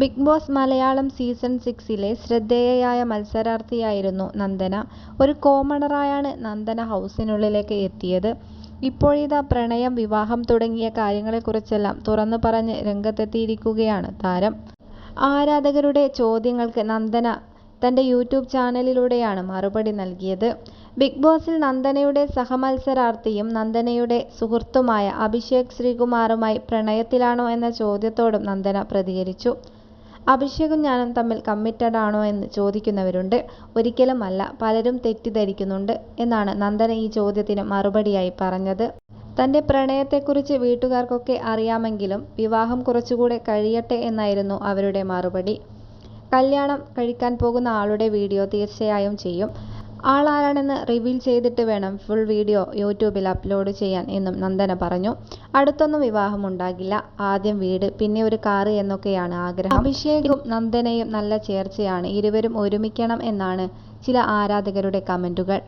Big Boss Malayalam season സിക്സിലെ ശ്രദ്ധേയയായ മത്സരാർത്ഥിയായിരുന്നു നന്ദന. ഒരു കോമണറായാണ് നന്ദന ഹൗസിനുള്ളിലേക്ക് എത്തിയത്. ഇപ്പോഴിതാ പ്രണയം, വിവാഹം തുടങ്ങിയ കാര്യങ്ങളെക്കുറിച്ചെല്ലാം തുറന്നു പറഞ്ഞ് രംഗത്തെത്തിയിരിക്കുകയാണ് താരം. ആരാധകരുടെ ചോദ്യങ്ങൾക്ക് നന്ദന തന്റെ യൂട്യൂബ് ചാനലിലൂടെയാണ് മറുപടി നൽകിയത്. ബിഗ് ബോസിൽ നന്ദനയുടെ സഹമത്സരാർത്ഥിയും നന്ദനയുടെ സുഹൃത്തുമായ അഭിഷേക് ശ്രീകുമാറുമായി പ്രണയത്തിലാണോ എന്ന ചോദ്യത്തോടും നന്ദന പ്രതികരിച്ചു. അഭിഷേകും ഞാനും തമ്മിൽ കമ്മിറ്റഡ് ആണോ എന്ന് ചോദിക്കുന്നവരുണ്ട്. ഒരിക്കലും അല്ല, പലരും തെറ്റിദ്ധരിക്കുന്നുണ്ട് എന്നാണ് നന്ദന ഈ ചോദ്യത്തിന് മറുപടിയായി പറഞ്ഞത്. തന്റെ പ്രണയത്തെക്കുറിച്ച് വീട്ടുകാർക്കൊക്കെ അറിയാമെങ്കിലും വിവാഹം കുറച്ചുകൂടെ കഴിയട്ടെ എന്നായിരുന്നു അവരുടെ മറുപടി. കല്യാണം കഴിക്കാൻ പോകുന്ന ആളുടെ വീഡിയോ തീർച്ചയായും ചെയ്യും. ആളാരാണെന്ന് റിവീൽ ചെയ്തിട്ട് വേണം ഫുൾ വീഡിയോ യൂട്യൂബിൽ അപ്ലോഡ് ചെയ്യാൻ എന്നും നന്ദന പറഞ്ഞു. അടുത്തൊന്നും വിവാഹം ഉണ്ടാകില്ല. ആദ്യം വീട്, പിന്നെ ഒരു കാറ് എന്നൊക്കെയാണ് ആഗ്രഹം. അഭിഷേകും നന്ദനയും നല്ല ചേർച്ചയാണ്. ഇരുവരും ഒരുമിക്കണം എന്നാണ് ചില ആരാധകരുടെ കമന്റുകൾ.